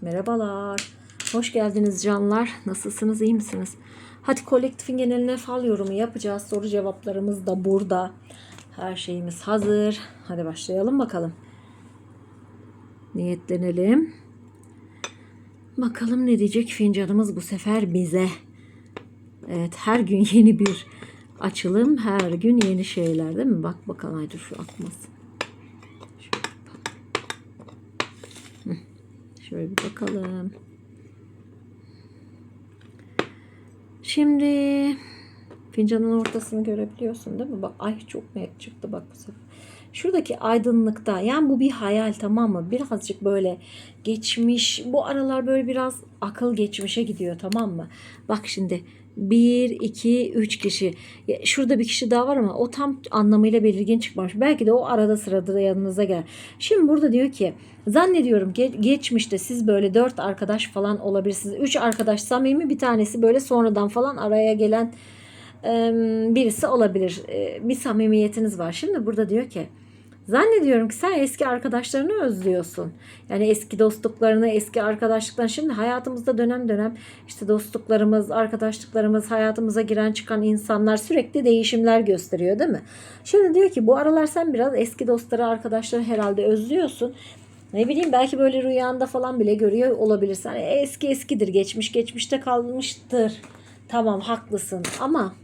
Merhabalar. Hoş geldiniz canlar. Nasılsınız? iyi misiniz? Hadi kolektifin geneline fal yorumu yapacağız. Soru cevaplarımız da burada. Her şeyimiz hazır. Hadi başlayalım bakalım. Niyetlenelim. Bakalım ne diyecek fincanımız bu sefer bize. Evet her gün yeni bir açılım. Her gün yeni şeyler değil mi? Bak bakalım. Haydi şu akmasın. Şöyle bir bakalım. Şimdi fincanın ortasını görebiliyorsun değil mi? Bak ay çok net çıktı bak bu sefer. Şuradaki aydınlıkta yani bu bir hayal tamam mı? Birazcık böyle geçmiş bu aralar böyle biraz akıl geçmişe gidiyor tamam mı? Bak şimdi 1, 2, 3 kişi. Şurada bir kişi daha var ama o tam anlamıyla belirgin çıkmamış. Belki de o arada sırada da yanınıza gel. Şimdi burada diyor ki zannediyorum ki geçmişte siz böyle 4 arkadaş falan olabilirsiniz. 3 arkadaş samimi bir tanesi böyle sonradan falan araya gelen birisi olabilir. Bir samimiyetiniz var. Şimdi burada diyor ki Zannediyorum ki sen eski arkadaşlarını özlüyorsun. Yani eski dostluklarını, eski arkadaşlıklarını. Şimdi hayatımızda dönem dönem işte dostluklarımız, arkadaşlıklarımız, hayatımıza giren çıkan insanlar sürekli değişimler gösteriyor değil mi? Şimdi diyor ki bu aralar sen biraz eski dostları, arkadaşları herhalde özlüyorsun. Ne bileyim belki böyle rüyanda falan bile görüyor olabilirsin. Hani eski eskidir, geçmiş geçmişte kalmıştır. Tamam haklısın ama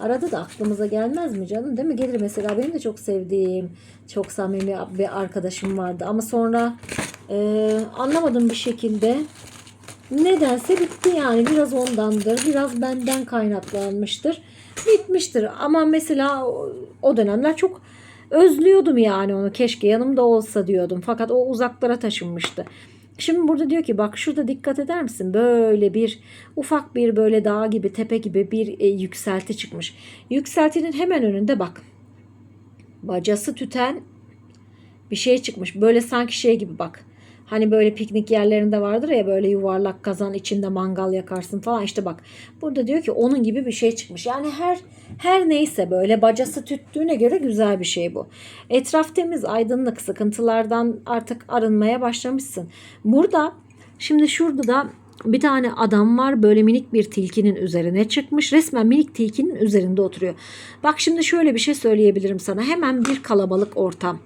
Arada da aklımıza gelmez mi canım değil mi? Gelir mesela benim de çok sevdiğim, çok samimi bir arkadaşım vardı. Ama sonra e, anlamadım bir şekilde nedense bitti yani. Biraz ondandır, biraz benden kaynaklanmıştır. Bitmiştir. Ama mesela o- dönemler çok özlüyordum yani onu. Keşke yanımda olsa diyordum. Fakat o uzaklara taşınmıştı. Şimdi burada diyor ki bak şurada dikkat eder misin? Böyle bir ufak bir böyle dağ gibi tepe gibi bir e, yükselti çıkmış. Yükseltinin hemen önünde bak. Bacası tüten bir şey çıkmış. Böyle sanki şey gibi bak. Hani böyle piknik yerlerinde vardır ya böyle yuvarlak kazan içinde mangal yakarsın falan işte bak. Burada diyor ki onun gibi bir şey çıkmış. Yani her her neyse böyle bacası tüttüğüne göre güzel bir şey bu. Etraf temiz, aydınlık, sıkıntılardan artık arınmaya başlamışsın. Burada şimdi şurada da bir tane adam var böyle minik bir tilkinin üzerine çıkmış. Resmen minik tilkinin üzerinde oturuyor. Bak şimdi şöyle bir şey söyleyebilirim sana. Hemen bir kalabalık ortam.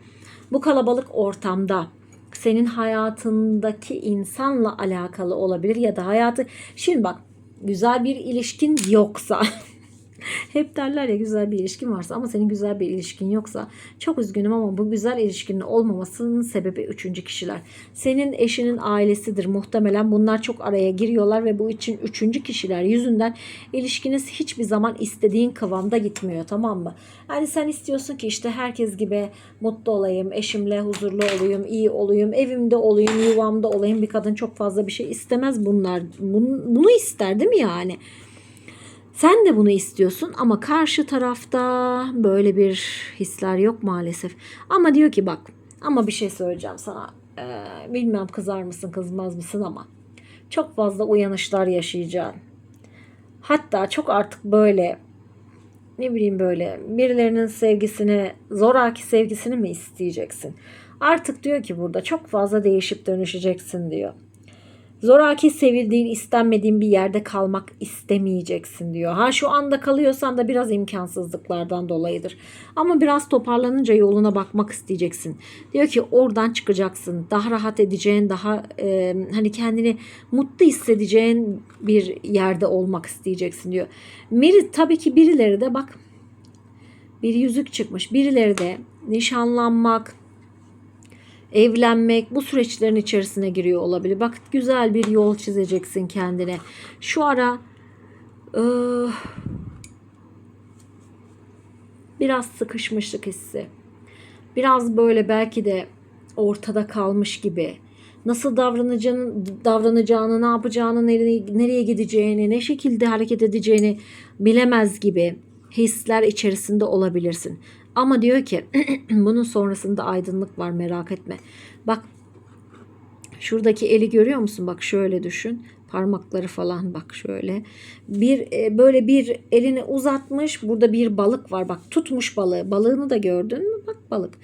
Bu kalabalık ortamda senin hayatındaki insanla alakalı olabilir ya da hayatı. Şimdi bak güzel bir ilişkin yoksa hep derler ya güzel bir ilişkin varsa ama senin güzel bir ilişkin yoksa çok üzgünüm ama bu güzel ilişkinin olmamasının sebebi üçüncü kişiler. Senin eşinin ailesidir muhtemelen bunlar çok araya giriyorlar ve bu için üçüncü kişiler yüzünden ilişkiniz hiçbir zaman istediğin kıvamda gitmiyor tamam mı? Yani sen istiyorsun ki işte herkes gibi mutlu olayım, eşimle huzurlu olayım, iyi olayım, evimde olayım, yuvamda olayım. Bir kadın çok fazla bir şey istemez bunlar. Bunu, bunu ister değil mi yani? Sen de bunu istiyorsun ama karşı tarafta böyle bir hisler yok maalesef. Ama diyor ki bak ama bir şey söyleyeceğim sana. Ee, bilmem kızar mısın kızmaz mısın ama çok fazla uyanışlar yaşayacaksın. Hatta çok artık böyle ne bileyim böyle birilerinin sevgisini zoraki sevgisini mi isteyeceksin? Artık diyor ki burada çok fazla değişip dönüşeceksin diyor. Zoraki sevildiğin, istenmediğin bir yerde kalmak istemeyeceksin diyor. Ha şu anda kalıyorsan da biraz imkansızlıklardan dolayıdır. Ama biraz toparlanınca yoluna bakmak isteyeceksin. Diyor ki oradan çıkacaksın. Daha rahat edeceğin, daha e, hani kendini mutlu hissedeceğin bir yerde olmak isteyeceksin diyor. Biri, tabii ki birileri de bak bir yüzük çıkmış. Birileri de nişanlanmak, evlenmek bu süreçlerin içerisine giriyor olabilir. Bak güzel bir yol çizeceksin kendine. Şu ara ıı, biraz sıkışmışlık hissi. Biraz böyle belki de ortada kalmış gibi. Nasıl davranacağını, davranacağını, ne yapacağını, nereye, nereye gideceğini, ne şekilde hareket edeceğini bilemez gibi hisler içerisinde olabilirsin. Ama diyor ki bunun sonrasında aydınlık var merak etme. Bak şuradaki eli görüyor musun? Bak şöyle düşün. Parmakları falan bak şöyle. Bir e, böyle bir elini uzatmış. Burada bir balık var. Bak tutmuş balığı. Balığını da gördün mü? Bak balık.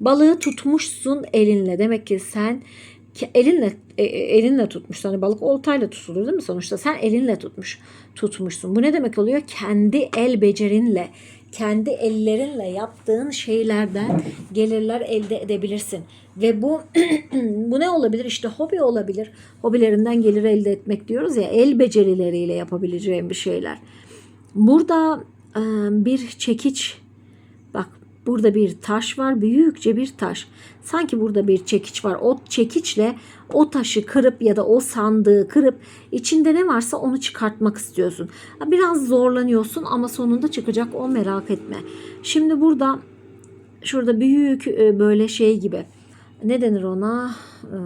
Balığı tutmuşsun elinle. Demek ki sen elinle e, e, elinle tutmuş. Hani balık oltayla tutulur değil mi sonuçta? Sen elinle tutmuş tutmuşsun. Bu ne demek oluyor? Kendi el becerinle, kendi ellerinle yaptığın şeylerden gelirler elde edebilirsin. Ve bu bu ne olabilir? İşte hobi olabilir. Hobilerinden gelir elde etmek diyoruz ya. El becerileriyle yapabileceğin bir şeyler. Burada bir çekiç burada bir taş var büyükçe bir taş. Sanki burada bir çekiç var. O çekiçle o taşı kırıp ya da o sandığı kırıp içinde ne varsa onu çıkartmak istiyorsun. Biraz zorlanıyorsun ama sonunda çıkacak o merak etme. Şimdi burada şurada büyük e, böyle şey gibi. Ne denir ona? Ee,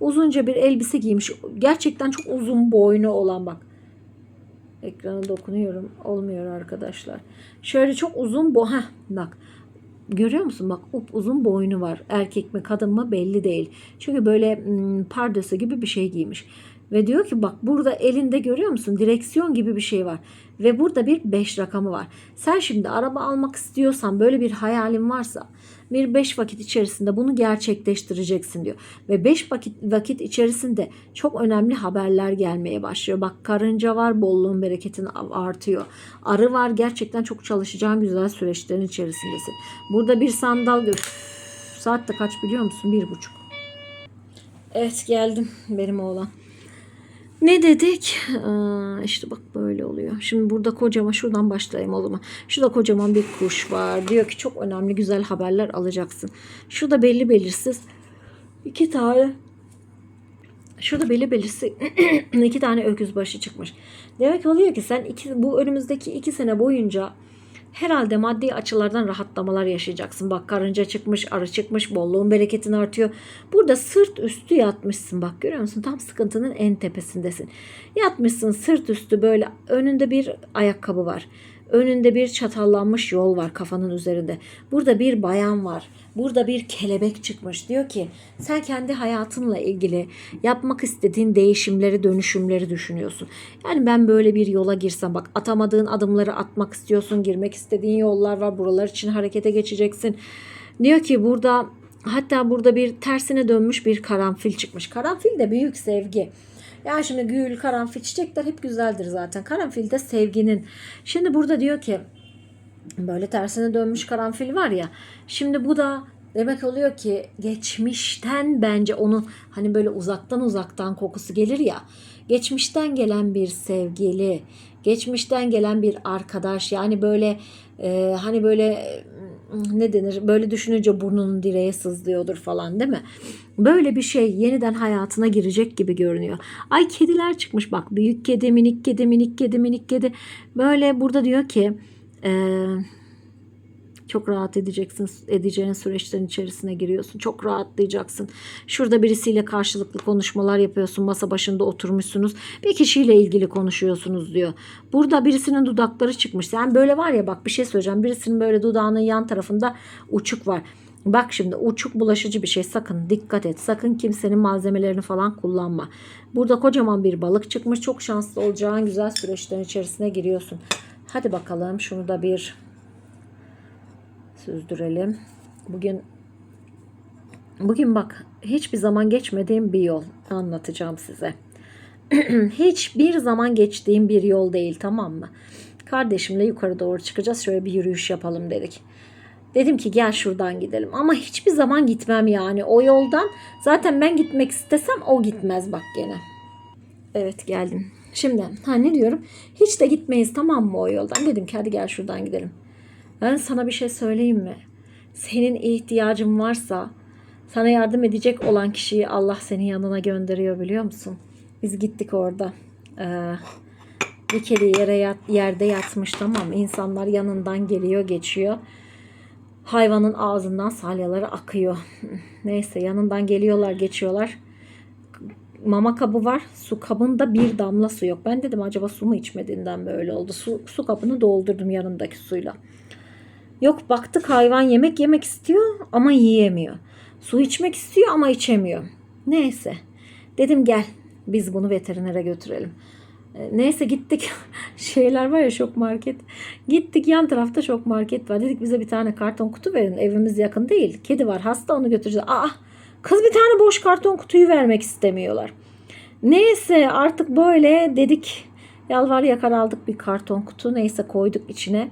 uzunca bir elbise giymiş. Gerçekten çok uzun boynu olan bak Ekrana dokunuyorum. Olmuyor arkadaşlar. Şöyle çok uzun bu. Heh, bak. Görüyor musun? Bak up uzun boynu var. Erkek mi kadın mı belli değil. Çünkü böyle pardösü gibi bir şey giymiş. Ve diyor ki bak burada elinde görüyor musun? Direksiyon gibi bir şey var. Ve burada bir 5 rakamı var. Sen şimdi araba almak istiyorsan böyle bir hayalin varsa bir 5 vakit içerisinde bunu gerçekleştireceksin diyor. Ve 5 vakit, vakit içerisinde çok önemli haberler gelmeye başlıyor. Bak karınca var bolluğun bereketin artıyor. Arı var gerçekten çok çalışacağın güzel süreçlerin içerisindesin. Burada bir sandal gör. Saat de kaç biliyor musun? Bir buçuk. Evet geldim benim oğlan. Ne dedik? Aa, işte bak böyle oluyor. Şimdi burada kocaman şuradan başlayayım o zaman. Şurada kocaman bir kuş var. Diyor ki çok önemli güzel haberler alacaksın. Şurada belli belirsiz iki tane Şurada belli belirsiz iki tane öküz başı çıkmış. Demek oluyor ki sen iki, bu önümüzdeki iki sene boyunca herhalde maddi açılardan rahatlamalar yaşayacaksın. Bak karınca çıkmış, arı çıkmış, bolluğun bereketin artıyor. Burada sırt üstü yatmışsın bak görüyor musun? Tam sıkıntının en tepesindesin. Yatmışsın sırt üstü böyle önünde bir ayakkabı var. Önünde bir çatallanmış yol var kafanın üzerinde. Burada bir bayan var. Burada bir kelebek çıkmış. Diyor ki sen kendi hayatınla ilgili yapmak istediğin değişimleri, dönüşümleri düşünüyorsun. Yani ben böyle bir yola girsem bak atamadığın adımları atmak istiyorsun. Girmek istediğin yollar var. Buralar için harekete geçeceksin. Diyor ki burada hatta burada bir tersine dönmüş bir karanfil çıkmış. Karanfil de büyük sevgi. Yani şimdi gül, karanfil, çiçekler hep güzeldir zaten. Karanfil de sevginin. Şimdi burada diyor ki böyle tersine dönmüş karanfil var ya. Şimdi bu da demek oluyor ki geçmişten bence onu hani böyle uzaktan uzaktan kokusu gelir ya. Geçmişten gelen bir sevgili, geçmişten gelen bir arkadaş yani böyle e, hani böyle ne denir böyle düşününce burnunun direğe sızlıyordur falan değil mi? Böyle bir şey yeniden hayatına girecek gibi görünüyor. Ay kediler çıkmış bak büyük kedi minik kedi minik kedi minik kedi böyle burada diyor ki eee çok rahat edeceksin. Edeceğin süreçlerin içerisine giriyorsun. Çok rahatlayacaksın. Şurada birisiyle karşılıklı konuşmalar yapıyorsun. Masa başında oturmuşsunuz. Bir kişiyle ilgili konuşuyorsunuz diyor. Burada birisinin dudakları çıkmış. Yani böyle var ya bak bir şey söyleyeceğim. Birisinin böyle dudağının yan tarafında uçuk var. Bak şimdi uçuk bulaşıcı bir şey sakın dikkat et. Sakın kimsenin malzemelerini falan kullanma. Burada kocaman bir balık çıkmış. Çok şanslı olacağın güzel süreçlerin içerisine giriyorsun. Hadi bakalım şunu da bir süzdürelim. Bugün bugün bak hiçbir zaman geçmediğim bir yol anlatacağım size. Hiçbir zaman geçtiğim bir yol değil tamam mı? Kardeşimle yukarı doğru çıkacağız. Şöyle bir yürüyüş yapalım dedik. Dedim ki gel şuradan gidelim. Ama hiçbir zaman gitmem yani o yoldan. Zaten ben gitmek istesem o gitmez bak gene. Evet geldim. Şimdi ha ne diyorum? Hiç de gitmeyiz tamam mı o yoldan? Dedim ki hadi gel şuradan gidelim. Ben sana bir şey söyleyeyim mi? Senin ihtiyacın varsa sana yardım edecek olan kişiyi Allah senin yanına gönderiyor biliyor musun? Biz gittik orada. Ee, bir kere yere yat, yerde yatmış tamam? İnsanlar yanından geliyor geçiyor. Hayvanın ağzından salyaları akıyor. Neyse yanından geliyorlar geçiyorlar. Mama kabı var. Su kabında bir damla su yok. Ben dedim acaba su mu içmediğinden böyle oldu. Su, su kabını doldurdum yanındaki suyla. Yok baktık hayvan yemek yemek istiyor ama yiyemiyor. Su içmek istiyor ama içemiyor. Neyse. Dedim gel biz bunu veterinere götürelim. E, Neyse gittik. Şeyler var ya şok market. Gittik yan tarafta şok market var. Dedik bize bir tane karton kutu verin. Evimiz yakın değil. Kedi var hasta onu götüreceğiz. Aa Kız bir tane boş karton kutuyu vermek istemiyorlar. Neyse artık böyle dedik yalvar yakar aldık bir karton kutu neyse koyduk içine.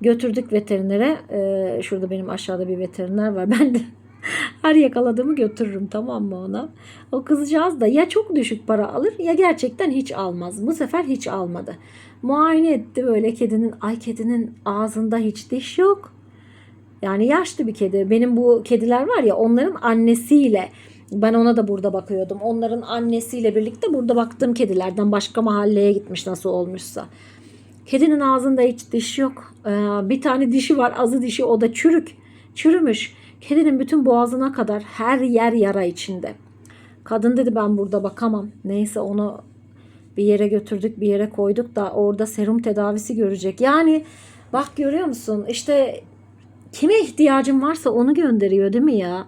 Götürdük veterinere. Ee, şurada benim aşağıda bir veteriner var. Ben de her yakaladığımı götürürüm tamam mı ona. O kızcağız da ya çok düşük para alır ya gerçekten hiç almaz. Bu sefer hiç almadı. Muayene etti böyle kedinin ay kedinin ağzında hiç diş yok. Yani yaşlı bir kedi. Benim bu kediler var ya onların annesiyle ben ona da burada bakıyordum. Onların annesiyle birlikte burada baktığım kedilerden başka mahalleye gitmiş nasıl olmuşsa. Kedinin ağzında hiç diş yok. Ee, bir tane dişi var azı dişi o da çürük. Çürümüş. Kedinin bütün boğazına kadar her yer yara içinde. Kadın dedi ben burada bakamam. Neyse onu bir yere götürdük bir yere koyduk da orada serum tedavisi görecek. Yani bak görüyor musun işte kime ihtiyacın varsa onu gönderiyor değil mi ya?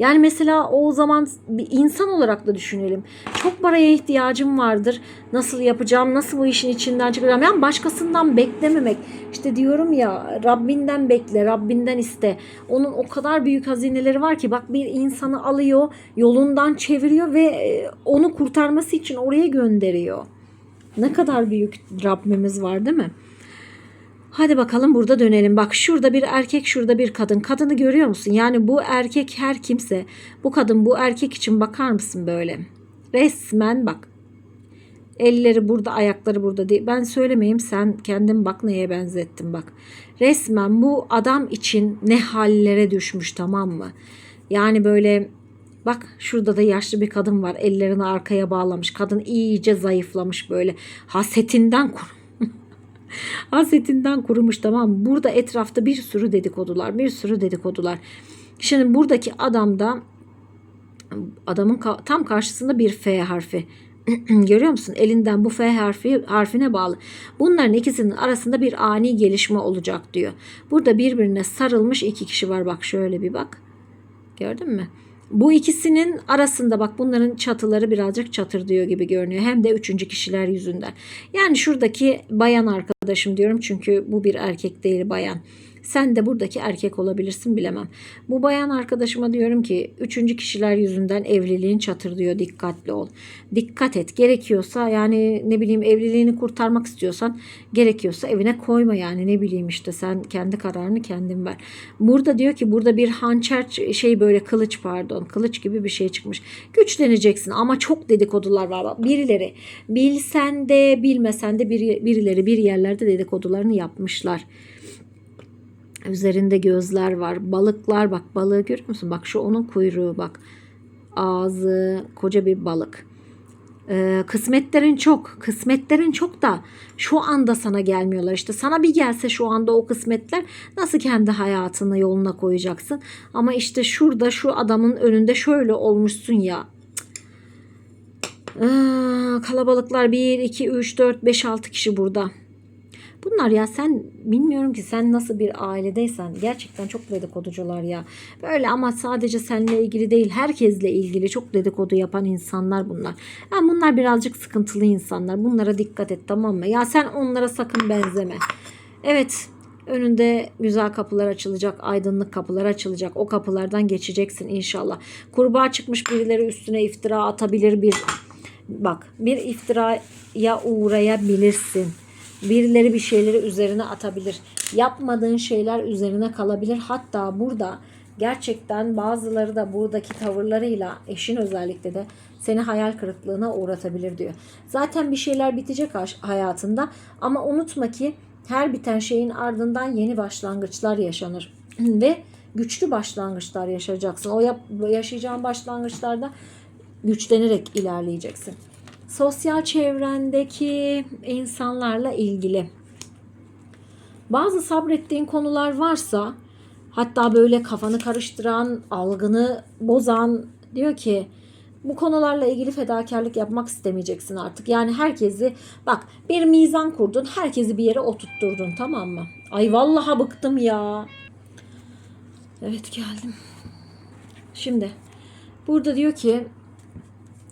Yani mesela o zaman bir insan olarak da düşünelim. Çok paraya ihtiyacım vardır. Nasıl yapacağım? Nasıl bu işin içinden çıkacağım? Yani başkasından beklememek. İşte diyorum ya Rabbinden bekle, Rabbinden iste. Onun o kadar büyük hazineleri var ki bak bir insanı alıyor, yolundan çeviriyor ve e, onu kurtarması için oraya gönderiyor. Ne kadar büyük Rabbimiz var değil mi? Hadi bakalım burada dönelim. Bak şurada bir erkek, şurada bir kadın. Kadını görüyor musun? Yani bu erkek her kimse, bu kadın bu erkek için bakar mısın böyle? Resmen bak. Elleri burada, ayakları burada değil. Ben söylemeyeyim sen kendin bak neye benzettim bak. Resmen bu adam için ne hallere düşmüş tamam mı? Yani böyle Bak şurada da yaşlı bir kadın var. Ellerini arkaya bağlamış. Kadın iyice zayıflamış böyle. Hasetinden kur Hasetinden kurumuş tamam? Burada etrafta bir sürü dedikodular, bir sürü dedikodular. Şimdi buradaki adam da adamın tam karşısında bir F harfi. Görüyor musun? Elinden bu F harfi harfine bağlı. Bunların ikisinin arasında bir ani gelişme olacak diyor. Burada birbirine sarılmış iki kişi var. Bak şöyle bir bak. Gördün mü? Bu ikisinin arasında bak bunların çatıları birazcık çatır diyor gibi görünüyor. Hem de üçüncü kişiler yüzünden. Yani şuradaki bayan arkadaşım diyorum çünkü bu bir erkek değil bayan. Sen de buradaki erkek olabilirsin bilemem. Bu bayan arkadaşıma diyorum ki üçüncü kişiler yüzünden evliliğin çatır diyor dikkatli ol. Dikkat et gerekiyorsa yani ne bileyim evliliğini kurtarmak istiyorsan gerekiyorsa evine koyma yani ne bileyim işte sen kendi kararını kendin ver. Burada diyor ki burada bir hançer şey böyle kılıç pardon kılıç gibi bir şey çıkmış. Güçleneceksin ama çok dedikodular var. Birileri bilsen de bilmesen de biri, birileri bir yerlerde dedikodularını yapmışlar. Üzerinde gözler var. Balıklar bak balığı görüyor musun? Bak şu onun kuyruğu bak. Ağzı koca bir balık. Ee, kısmetlerin çok. Kısmetlerin çok da şu anda sana gelmiyorlar. İşte sana bir gelse şu anda o kısmetler nasıl kendi hayatını yoluna koyacaksın. Ama işte şurada şu adamın önünde şöyle olmuşsun ya. Ee, kalabalıklar 1, 2, 3, 4, 5, 6 kişi burada. Bunlar ya sen bilmiyorum ki sen nasıl bir ailedeysen gerçekten çok dedikoducular ya. Böyle ama sadece seninle ilgili değil herkesle ilgili çok dedikodu yapan insanlar bunlar. Yani bunlar birazcık sıkıntılı insanlar. Bunlara dikkat et tamam mı? Ya sen onlara sakın benzeme. Evet önünde güzel kapılar açılacak, aydınlık kapılar açılacak. O kapılardan geçeceksin inşallah. Kurbağa çıkmış birileri üstüne iftira atabilir bir bak bir iftiraya uğrayabilirsin. Birileri bir şeyleri üzerine atabilir. Yapmadığın şeyler üzerine kalabilir. Hatta burada gerçekten bazıları da buradaki tavırlarıyla eşin özellikle de seni hayal kırıklığına uğratabilir diyor. Zaten bir şeyler bitecek hayatında ama unutma ki her biten şeyin ardından yeni başlangıçlar yaşanır. Ve güçlü başlangıçlar yaşayacaksın. O yaşayacağın başlangıçlarda güçlenerek ilerleyeceksin sosyal çevrendeki insanlarla ilgili. Bazı sabrettiğin konular varsa hatta böyle kafanı karıştıran, algını bozan diyor ki bu konularla ilgili fedakarlık yapmak istemeyeceksin artık. Yani herkesi bak bir mizan kurdun, herkesi bir yere oturtturdun tamam mı? Ay vallahi bıktım ya. Evet geldim. Şimdi burada diyor ki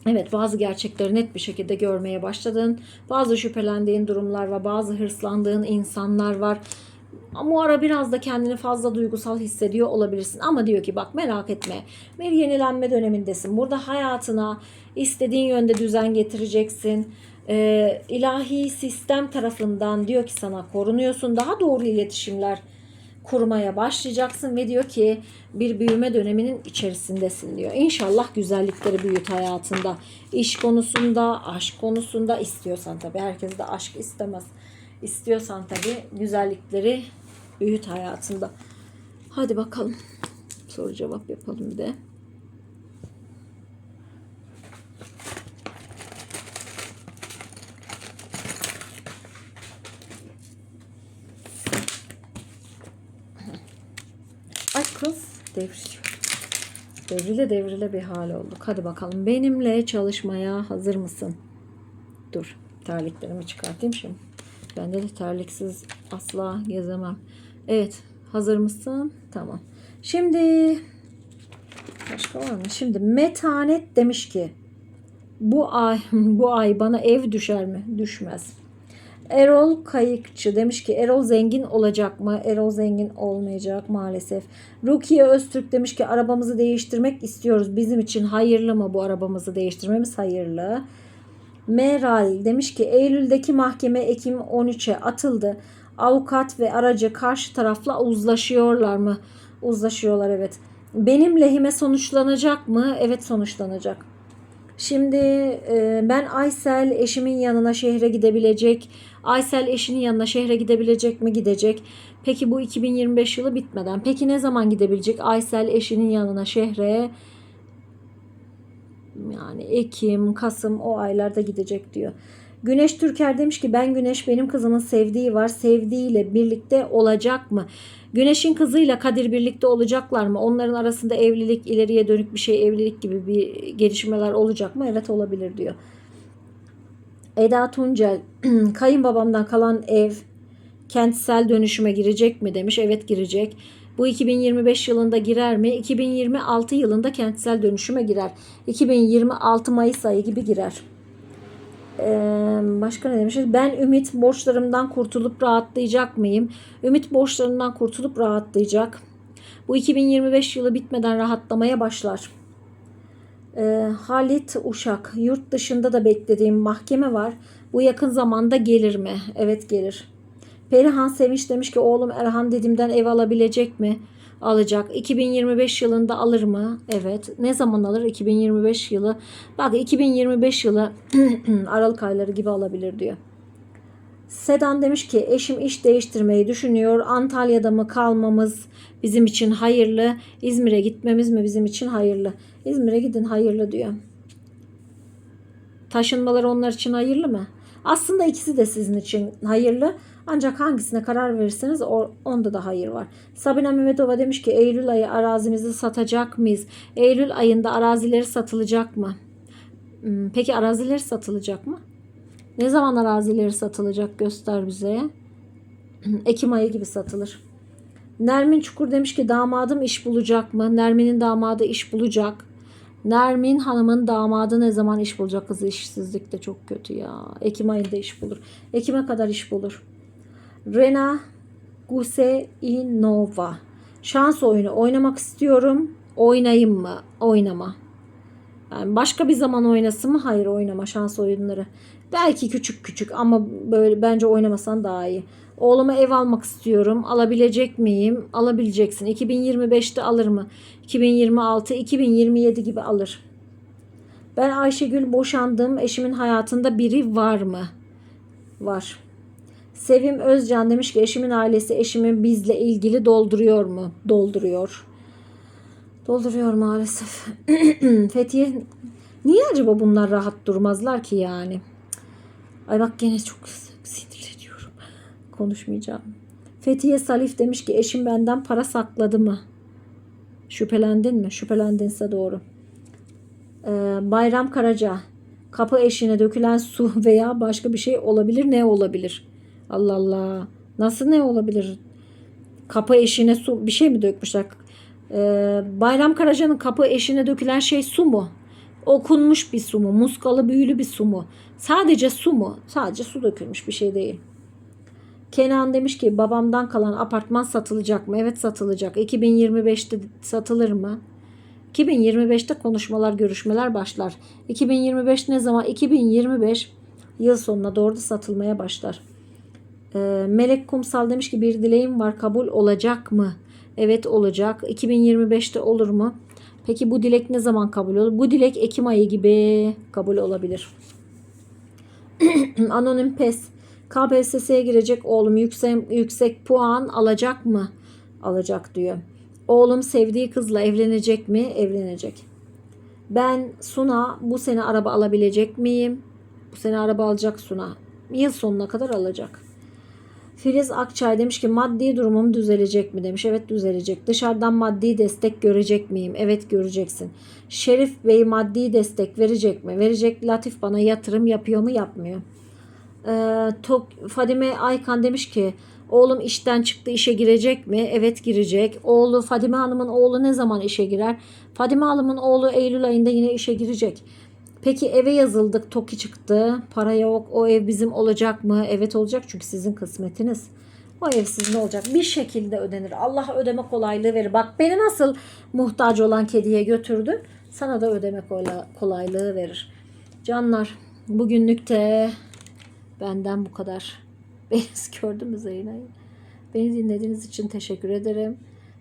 Evet bazı gerçekleri net bir şekilde görmeye başladın. Bazı şüphelendiğin durumlar var. Bazı hırslandığın insanlar var. Ama ara biraz da kendini fazla duygusal hissediyor olabilirsin. Ama diyor ki bak merak etme. Bir yenilenme dönemindesin. Burada hayatına istediğin yönde düzen getireceksin. Ee, ilahi sistem tarafından diyor ki sana korunuyorsun. Daha doğru iletişimler kurmaya başlayacaksın ve diyor ki bir büyüme döneminin içerisindesin diyor. İnşallah güzellikleri büyüt hayatında. İş konusunda, aşk konusunda istiyorsan tabii. Herkes de aşk istemez. İstiyorsan tabii güzellikleri büyüt hayatında. Hadi bakalım. Soru cevap yapalım bir de. Ay kız devriliyor. Devrile devrile bir hal olduk. Hadi bakalım. Benimle çalışmaya hazır mısın? Dur. Terliklerimi çıkartayım şimdi. Bende de terliksiz asla gezemem. Evet. Hazır mısın? Tamam. Şimdi başka var mı? Şimdi metanet demiş ki bu ay bu ay bana ev düşer mi? Düşmez. Erol Kayıkçı demiş ki Erol zengin olacak mı? Erol zengin olmayacak maalesef. Rukiye Öztürk demiş ki arabamızı değiştirmek istiyoruz. Bizim için hayırlı mı bu arabamızı değiştirmemiz hayırlı. Meral demiş ki Eylül'deki mahkeme Ekim 13'e atıldı. Avukat ve aracı karşı tarafla uzlaşıyorlar mı? Uzlaşıyorlar evet. Benim lehime sonuçlanacak mı? Evet sonuçlanacak. Şimdi e, ben Aysel eşimin yanına şehre gidebilecek. Aysel eşinin yanına şehre gidebilecek mi? Gidecek. Peki bu 2025 yılı bitmeden. Peki ne zaman gidebilecek Aysel eşinin yanına şehre? Yani Ekim, Kasım o aylarda gidecek diyor. Güneş Türker demiş ki ben Güneş benim kızımın sevdiği var. Sevdiğiyle birlikte olacak mı? Güneş'in kızıyla Kadir birlikte olacaklar mı? Onların arasında evlilik, ileriye dönük bir şey, evlilik gibi bir gelişmeler olacak mı? Evet olabilir diyor. Eda Tuncel, kayınbabamdan kalan ev kentsel dönüşüme girecek mi demiş. Evet girecek. Bu 2025 yılında girer mi? 2026 yılında kentsel dönüşüme girer. 2026 Mayıs ayı gibi girer. Başka ne demişiz? Ben Ümit borçlarımdan kurtulup rahatlayacak mıyım? Ümit borçlarından kurtulup rahatlayacak. Bu 2025 yılı bitmeden rahatlamaya başlar. Ee, Halit Uşak. Yurt dışında da beklediğim mahkeme var. Bu yakın zamanda gelir mi? Evet gelir. Perihan Sevinç demiş ki oğlum Erhan dedimden ev alabilecek mi? Alacak. 2025 yılında alır mı? Evet. Ne zaman alır? 2025 yılı. Bak 2025 yılı Aralık ayları gibi alabilir diyor. Sedan demiş ki eşim iş değiştirmeyi düşünüyor. Antalya'da mı kalmamız bizim için hayırlı? İzmir'e gitmemiz mi bizim için hayırlı? İzmir'e gidin hayırlı diyor. Taşınmalar onlar için hayırlı mı? Aslında ikisi de sizin için hayırlı. Ancak hangisine karar verirseniz onda da hayır var. Sabine Mehmetova demiş ki Eylül ayı arazimizi satacak mıyız? Eylül ayında arazileri satılacak mı? Hmm, Peki arazileri satılacak mı? Ne zaman arazileri satılacak göster bize. Ekim ayı gibi satılır. Nermin Çukur demiş ki damadım iş bulacak mı? Nermin'in damadı iş bulacak. Nermin Hanım'ın damadı ne zaman iş bulacak? Kızı işsizlik de çok kötü ya. Ekim ayında iş bulur. Ekim'e kadar iş bulur. Rena Guseinova. Şans oyunu oynamak istiyorum. Oynayayım mı? Oynama. Yani başka bir zaman oynasın mı? Hayır oynama şans oyunları. Belki küçük küçük ama böyle bence oynamasan daha iyi. Oğluma ev almak istiyorum. Alabilecek miyim? Alabileceksin. 2025'te alır mı? 2026, 2027 gibi alır. Ben Ayşegül boşandım. Eşimin hayatında biri var mı? Var. Sevim Özcan demiş ki eşimin ailesi eşimi bizle ilgili dolduruyor mu? Dolduruyor. Dolduruyor maalesef. Fethiye niye acaba bunlar rahat durmazlar ki yani? Ay bak gene çok sinirleniyorum. Konuşmayacağım. Fethiye Salif demiş ki eşim benden para sakladı mı? Şüphelendin mi? Şüphelendinse doğru. Ee, Bayram Karaca. Kapı eşine dökülen su veya başka bir şey olabilir. Ne olabilir? Allah Allah. Nasıl ne olabilir? Kapı eşine su bir şey mi dökmüşler? Ee, Bayram Karaca'nın kapı eşine dökülen şey su mu? Okunmuş bir su mu? Muskalı büyülü bir su mu? Sadece su mu? Sadece su dökülmüş bir şey değil. Kenan demiş ki babamdan kalan apartman satılacak mı? Evet satılacak. 2025'te satılır mı? 2025'te konuşmalar, görüşmeler başlar. 2025 ne zaman? 2025 yıl sonuna doğru satılmaya başlar. Ee, Melek Kumsal demiş ki bir dileğim var kabul olacak mı? Evet olacak. 2025'te olur mu? Peki bu dilek ne zaman kabul olur? Bu dilek Ekim ayı gibi kabul olabilir. Anonim pes. KPSS'ye girecek oğlum yüksek, yüksek puan alacak mı? Alacak diyor. Oğlum sevdiği kızla evlenecek mi? Evlenecek. Ben Suna bu sene araba alabilecek miyim? Bu sene araba alacak Suna. Yıl sonuna kadar alacak. Filiz Akçay demiş ki maddi durumum düzelecek mi demiş. Evet düzelecek. Dışarıdan maddi destek görecek miyim? Evet göreceksin. Şerif Bey maddi destek verecek mi? Verecek. Latif bana yatırım yapıyor mu? Yapmıyor. Ee, Tok, Fadime Aykan demiş ki oğlum işten çıktı işe girecek mi? Evet girecek. Oğlu Fadime Hanım'ın oğlu ne zaman işe girer? Fadime Hanım'ın oğlu Eylül ayında yine işe girecek. Peki eve yazıldık TOKİ çıktı. Para yok. O ev bizim olacak mı? Evet olacak çünkü sizin kısmetiniz. O ev sizin olacak. Bir şekilde ödenir. Allah ödeme kolaylığı verir. Bak beni nasıl muhtaç olan kediye götürdü. Sana da ödeme kola- kolaylığı verir. Canlar bugünlük de benden bu kadar. Beni gördün mü Zeynep? Beni dinlediğiniz için teşekkür ederim.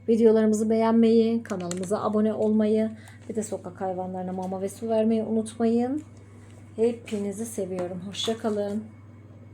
Videolarımızı beğenmeyi, kanalımıza abone olmayı, bir de sokak hayvanlarına mama ve su vermeyi unutmayın. Hepinizi seviyorum. Hoşçakalın.